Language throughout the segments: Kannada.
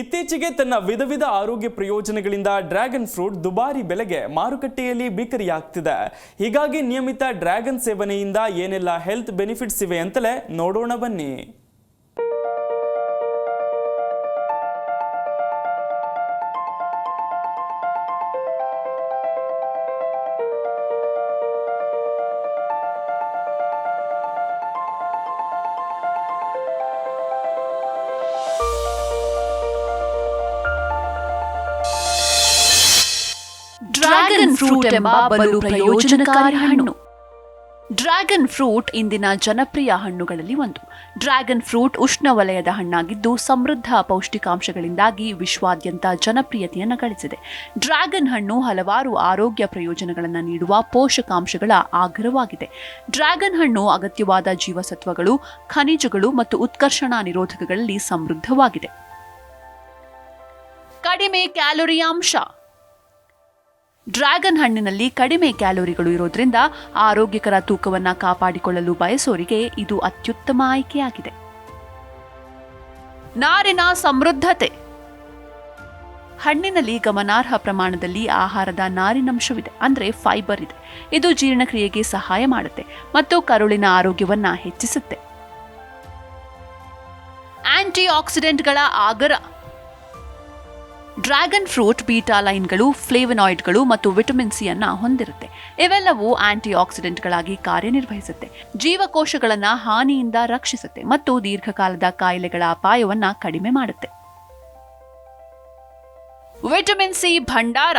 ಇತ್ತೀಚೆಗೆ ತನ್ನ ವಿಧ ವಿಧ ಆರೋಗ್ಯ ಪ್ರಯೋಜನಗಳಿಂದ ಡ್ರ್ಯಾಗನ್ ಫ್ರೂಟ್ ದುಬಾರಿ ಬೆಲೆಗೆ ಮಾರುಕಟ್ಟೆಯಲ್ಲಿ ಬಿಕರಿಯಾಗ್ತಿದೆ. ಹೀಗಾಗಿ ನಿಯಮಿತ ಡ್ರ್ಯಾಗನ್ ಸೇವನೆಯಿಂದ ಏನೆಲ್ಲ ಹೆಲ್ತ್ ಬೆನಿಫಿಟ್ಸ್ ಇವೆ ಅಂತಲೇ ನೋಡೋಣ ಬನ್ನಿ. ಡ್ರ್ಯಾಗನ್ ಫ್ರೂಟ್ ಎಂಬ ಬಲು ಪ್ರಯೋಜನಕಾರಿ ಹಣ್ಣು. ಡ್ರ್ಯಾಗನ್ ಫ್ರೂಟ್ ಇಂದಿನ ಜನಪ್ರಿಯ ಹಣ್ಣುಗಳಲ್ಲಿ ಒಂದು. ಡ್ರ್ಯಾಗನ್ ಫ್ರೂಟ್ ಉಷ್ಣವಲಯದ ಹಣ್ಣಾಗಿದ್ದು ಸಮೃದ್ಧ ಪೌಷ್ಟಿಕಾಂಶಗಳಿಂದಾಗಿ ವಿಶ್ವಾದ್ಯಂತ ಜನಪ್ರಿಯತೆಯನ್ನು ಗಳಿಸಿದೆ. ಡ್ರ್ಯಾಗನ್ ಹಣ್ಣು ಹಲವಾರು ಆರೋಗ್ಯ ಪ್ರಯೋಜನಗಳನ್ನು ನೀಡುವ ಪೋಷಕಾಂಶಗಳ ಆಗ್ರವಾಗಿದೆ ಡ್ರ್ಯಾಗನ್ ಹಣ್ಣು ಅಗತ್ಯವಾದ ಜೀವಸತ್ವಗಳು ಖನಿಜಗಳು ಮತ್ತು ಉತ್ಕರ್ಷಣಾ ನಿರೋಧಕಗಳಲ್ಲಿ ಸಮೃದ್ಧವಾಗಿದೆ. ಕಡಿಮೆ ಕ್ಯಾಲೋರಿ ಅಂಶ. ಡ್ರ್ಯಾಗನ್ ಹಣ್ಣಿನಲ್ಲಿ ಕಡಿಮೆ ಕ್ಯಾಲೋರಿಗಳು ಇರೋದ್ರಿಂದ ಆರೋಗ್ಯಕರ ತೂಕವನ್ನು ಕಾಪಾಡಿಕೊಳ್ಳಲು ಬಯಸೋರಿಗೆ ಇದು ಅತ್ಯುತ್ತಮ ಆಯ್ಕೆಯಾಗಿದೆ. ನಾರಿನ ಸಮೃದ್ಧತೆ. ಹಣ್ಣಿನಲ್ಲಿ ಗಮನಾರ್ಹ ಪ್ರಮಾಣದಲ್ಲಿ ಆಹಾರದ ನಾರಿನಂಶವಿದೆ, ಅಂದರೆ ಫೈಬರ್ ಇದೆ. ಇದು ಜೀರ್ಣಕ್ರಿಯೆಗೆ ಸಹಾಯ ಮಾಡುತ್ತೆ ಮತ್ತು ಕರುಳಿನ ಆರೋಗ್ಯವನ್ನು ಹೆಚ್ಚಿಸುತ್ತೆ. ಆಂಟಿ ಆಕ್ಸಿಡೆಂಟ್ಗಳ ಆಗರ. ಡ್ರ್ಯಾಗನ್ ಫ್ರೂಟ್, ಬೀಟಾ ಲೈನ್ಗಳು, ಫ್ಲೇವನಾಯ್ಡ್ಗಳು ಮತ್ತು ವಿಟಮಿನ್ ಸಿ ಅನ್ನ ಹೊಂದಿರುತ್ತೆ. ಇವೆಲ್ಲವೂ ಆಂಟಿ ಆಕ್ಸಿಡೆಂಟ್ಗಳಾಗಿ ಕಾರ್ಯನಿರ್ವಹಿಸುತ್ತೆ. ಜೀವಕೋಶಗಳನ್ನು ಹಾನಿಯಿಂದ ರಕ್ಷಿಸುತ್ತೆ ಮತ್ತು ದೀರ್ಘಕಾಲದ ಕಾಯಿಲೆಗಳ ಅಪಾಯವನ್ನು ಕಡಿಮೆ ಮಾಡುತ್ತೆ. ವಿಟಮಿನ್ ಸಿ ಭಂಡಾರ.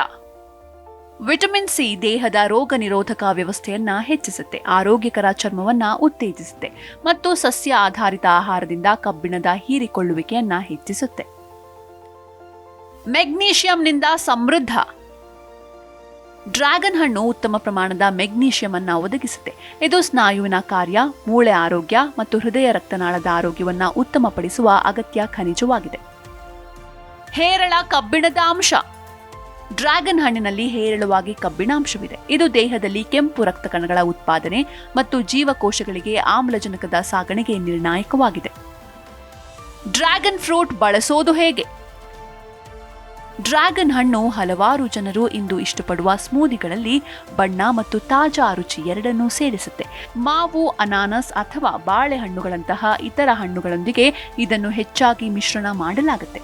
ವಿಟಮಿನ್ ಸಿ ದೇಹದ ರೋಗ ನಿರೋಧಕ ವ್ಯವಸ್ಥೆಯನ್ನ ಹೆಚ್ಚಿಸುತ್ತೆ, ಆರೋಗ್ಯಕರ ಚರ್ಮವನ್ನ ಉತ್ತೇಜಿಸುತ್ತೆ ಮತ್ತು ಸಸ್ಯ ಆಧಾರಿತ ಆಹಾರದಿಂದ ಕಬ್ಬಿಣದ ಹೀರಿಕೊಳ್ಳುವಿಕೆಯನ್ನ ಹೆಚ್ಚಿಸುತ್ತೆ. ಮೆಗ್ನೀಷಿಯಂನಿಂದ ಸಮೃದ್ಧ. ಡ್ರ್ಯಾಗನ್ ಹಣ್ಣು ಉತ್ತಮ ಪ್ರಮಾಣದ ಮೆಗ್ನೀಷಿಯಂ ಅನ್ನ ಒದಗಿಸುತ್ತೆ. ಇದು ಸ್ನಾಯುವಿನ ಕಾರ್ಯ, ಮೂಳೆ ಆರೋಗ್ಯ ಮತ್ತು ಹೃದಯ ರಕ್ತನಾಳದ ಆರೋಗ್ಯವನ್ನು ಉತ್ತಮಪಡಿಸುವ ಅಗತ್ಯ ಖನಿಜವಾಗಿದೆ. ಹೇರಳ ಕಬ್ಬಿಣದ ಅಂಶ. ಡ್ರ್ಯಾಗನ್ ಹಣ್ಣಿನಲ್ಲಿ ಹೇರಳವಾಗಿ ಕಬ್ಬಿಣಾಂಶವಿದೆ. ಇದು ದೇಹದಲ್ಲಿ ಕೆಂಪು ರಕ್ತ ಕಣಗಳ ಉತ್ಪಾದನೆ ಮತ್ತು ಜೀವಕೋಶಗಳಿಗೆ ಆಮ್ಲಜನಕದ ಸಾಗಣೆಗೆ ನಿರ್ಣಾಯಕವಾಗಿದೆ. ಡ್ರ್ಯಾಗನ್ ಫ್ರೂಟ್ ಬಳಸೋದು ಹೇಗೆ? ಡ್ರ್ಯಾಗನ್ ಹಣ್ಣು ಹಲವಾರು ಜನರು ಇಂದು ಇಷ್ಟಪಡುವ ಸ್ಮೂದಿಗಳಲ್ಲಿ ಬಣ್ಣ ಮತ್ತು ತಾಜಾ ರುಚಿ ಎರಡನ್ನೂ ಸೇರಿಸುತ್ತೆ. ಮಾವು, ಅನಾನಸ್ ಅಥವಾ ಬಾಳೆಹಣ್ಣುಗಳಂತಹ ಇತರ ಹಣ್ಣುಗಳೊಂದಿಗೆ ಇದನ್ನು ಹೆಚ್ಚಾಗಿ ಮಿಶ್ರಣ ಮಾಡಲಾಗುತ್ತೆ.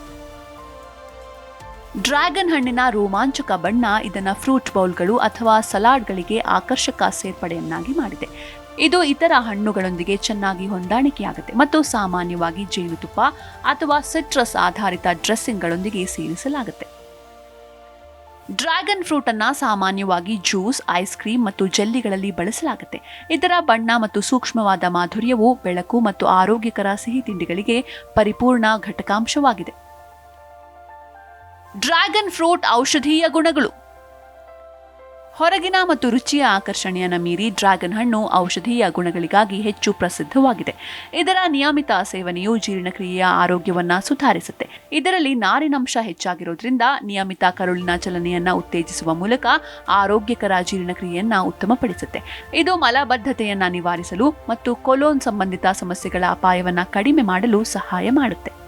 ಡ್ರ್ಯಾಗನ್ ಹಣ್ಣಿನ ರೋಮಾಂಚಕ ಬಣ್ಣ ಇದನ್ನ ಫ್ರೂಟ್ ಬೌಲ್ಗಳು ಅಥವಾ ಸಲಾಡ್ಗಳಿಗೆ ಆಕರ್ಷಕ ಸೇರ್ಪಡೆಯನ್ನಾಗಿ ಮಾಡಿದೆ. ಇದು ಇತರ ಹಣ್ಣುಗಳೊಂದಿಗೆ ಚೆನ್ನಾಗಿ ಹೊಂದಾಣಿಕೆಯಾಗುತ್ತೆ ಮತ್ತು ಸಾಮಾನ್ಯವಾಗಿ ಜೇನುತುಪ್ಪ ಅಥವಾ ಸಿಟ್ರಸ್ ಆಧಾರಿತ ಡ್ರೆಸ್ಸಿಂಗ್ಗಳೊಂದಿಗೆ ಸೇರಿಸಲಾಗುತ್ತೆ. ಡ್ರ್ಯಾಗನ್ ಫ್ರೂಟ್ ಅನ್ನ ಸಾಮಾನ್ಯವಾಗಿ ಜ್ಯೂಸ್, ಐಸ್ ಕ್ರೀಮ್ ಮತ್ತು ಜೆಲ್ಲಿಗಳಲ್ಲಿ ಬಳಸಲಾಗುತ್ತೆ. ಇದರ ಬಣ್ಣ ಮತ್ತು ಸೂಕ್ಷ್ಮವಾದ ಮಾಧುರ್ಯವು ಬೆಳಕು ಮತ್ತು ಆರೋಗ್ಯಕರ ಸಿಹಿ ತಿಂಡಿಗಳಿಗೆ ಪರಿಪೂರ್ಣ ಘಟಕಾಂಶವಾಗಿದೆ. ಡ್ರ್ಯಾಗನ್ ಫ್ರೂಟ್ ಔಷಧೀಯ ಗುಣಗಳು. ಹೊರಗಿನ ಮತ್ತು ರುಚಿಯ ಆಕರ್ಷಣೆಯನ್ನು ಮೀರಿ ಡ್ರ್ಯಾಗನ್ ಹಣ್ಣು ಔಷಧೀಯ ಗುಣಗಳಿಗಾಗಿ ಹೆಚ್ಚು ಪ್ರಸಿದ್ಧವಾಗಿದೆ. ಇದರ ನಿಯಮಿತ ಸೇವನೆಯು ಜೀರ್ಣಕ್ರಿಯೆಯ ಆರೋಗ್ಯವನ್ನು ಸುಧಾರಿಸುತ್ತೆ. ಇದರಲ್ಲಿ ನಾರಿನಂಶ ಹೆಚ್ಚಾಗಿರೋದ್ರಿಂದ ನಿಯಮಿತ ಕರುಳಿನ ಚಲನೆಯನ್ನು ಉತ್ತೇಜಿಸುವ ಮೂಲಕ ಆರೋಗ್ಯಕರ ಜೀರ್ಣಕ್ರಿಯೆಯನ್ನು ಉತ್ತಮಪಡಿಸುತ್ತೆ. ಇದು ಮಲಬದ್ಧತೆಯನ್ನು ನಿವಾರಿಸಲು ಮತ್ತು ಕೊಲೋನ್ ಸಂಬಂಧಿತ ಸಮಸ್ಯೆಗಳ ಅಪಾಯವನ್ನು ಕಡಿಮೆ ಮಾಡಲು ಸಹಾಯ ಮಾಡುತ್ತೆ.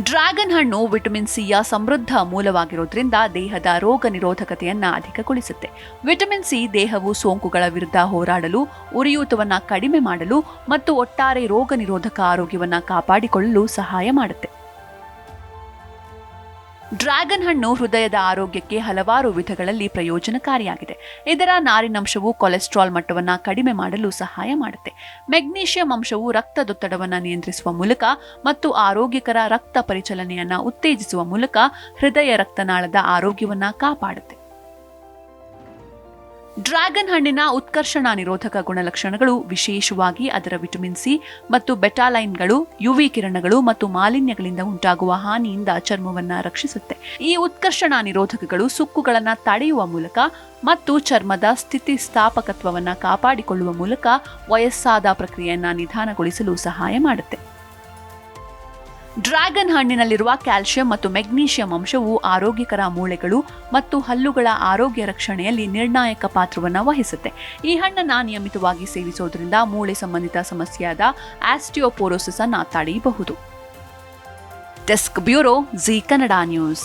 ಡ್ರ್ಯಾಗನ್ ಹಣ್ಣು ವಿಟಮಿನ್ ಸಿಯ ಸಮೃದ್ಧ ಮೂಲವಾಗಿರೋದ್ರಿಂದ ದೇಹದ ರೋಗ ನಿರೋಧಕತೆಯನ್ನ ಅಧಿಕಗೊಳಿಸುತ್ತೆ. ವಿಟಮಿನ್ ಸಿ ದೇಹವು ಸೋಂಕುಗಳ ವಿರುದ್ಧ ಹೋರಾಡಲು, ಉರಿಯೂತವನ್ನು ಕಡಿಮೆ ಮಾಡಲು ಮತ್ತು ಒಟ್ಟಾರೆ ರೋಗ ನಿರೋಧಕ ಆರೋಗ್ಯವನ್ನ ಕಾಪಾಡಿಕೊಳ್ಳಲು ಸಹಾಯ ಮಾಡುತ್ತೆ. ಡ್ರ್ಯಾಗನ್ ಹಣ್ಣು ಹೃದಯದ ಆರೋಗ್ಯಕ್ಕೆ ಹಲವಾರು ವಿಧಗಳಲ್ಲಿ ಪ್ರಯೋಜನಕಾರಿಯಾಗಿದೆ. ಇದರ ನಾರಿನಂಶವು ಕೊಲೆಸ್ಟ್ರಾಲ್ ಮಟ್ಟವನ್ನು ಕಡಿಮೆ ಮಾಡಲು ಸಹಾಯ ಮಾಡುತ್ತೆ. ಮೆಗ್ನೀಷಿಯಂ ಅಂಶವು ರಕ್ತದೊತ್ತಡವನ್ನು ನಿಯಂತ್ರಿಸುವ ಮೂಲಕ ಮತ್ತು ಆರೋಗ್ಯಕರ ರಕ್ತ ಪರಿಚಲನೆಯನ್ನು ಉತ್ತೇಜಿಸುವ ಮೂಲಕ ಹೃದಯ ರಕ್ತನಾಳದ ಆರೋಗ್ಯವನ್ನು ಕಾಪಾಡುತ್ತೆ. ಡ್ರ್ಯಾಗನ್ ಹಣ್ಣಿನ ಉತ್ಕರ್ಷಣ ನಿರೋಧಕ ಗುಣಲಕ್ಷಣಗಳು ವಿಶೇಷವಾಗಿ ಅದರ ವಿಟಮಿನ್ ಸಿ ಮತ್ತು ಬೆಟಾಲೈನ್ಗಳು, ಯುವಿ ಕಿರಣಗಳು ಮತ್ತು ಮಾಲಿನ್ಯಗಳಿಂದ ಉಂಟಾಗುವ ಹಾನಿಯಿಂದ ಚರ್ಮವನ್ನ ರಕ್ಷಿಸುತ್ತೆ. ಈ ಉತ್ಕರ್ಷಣ ನಿರೋಧಕಗಳು ಸುಕ್ಕುಗಳನ್ನು ತಡೆಯುವ ಮೂಲಕ ಮತ್ತು ಚರ್ಮದ ಸ್ಥಿತಿಸ್ಥಾಪಕತ್ವವನ್ನು ಕಾಪಾಡಿಕೊಳ್ಳುವ ಮೂಲಕ ವಯಸ್ಸಾದ ಪ್ರಕ್ರಿಯೆಯನ್ನು ನಿಧಾನಗೊಳಿಸಲು ಸಹಾಯ ಮಾಡುತ್ತೆ. ಡ್ರ್ಯಾಗನ್ ಹಣ್ಣಿನಲ್ಲಿರುವ ಕ್ಯಾಲ್ಸಿಯಂ ಮತ್ತು ಮೆಗ್ನೀಷಿಯಂ ಅಂಶವು ಆರೋಗ್ಯಕರ ಮೂಳೆಗಳು ಮತ್ತು ಹಲ್ಲುಗಳ ಆರೋಗ್ಯ ರಕ್ಷಣೆಯಲ್ಲಿ ನಿರ್ಣಾಯಕ ಪಾತ್ರವನ್ನು ವಹಿಸುತ್ತೆ. ಈ ಹಣ್ಣನ್ನು ನಿಯಮಿತವಾಗಿ ಸೇವಿಸೋದ್ರಿಂದ ಮೂಳೆ ಸಂಬಂಧಿತ ಸಮಸ್ಯೆಯಾದ ಆಸ್ಟಿಯೋಪೋರೋಸಿಸ್ ಅನ್ನು ತಡೆಯಬಹುದು. Desk bureau Zee Kannada news.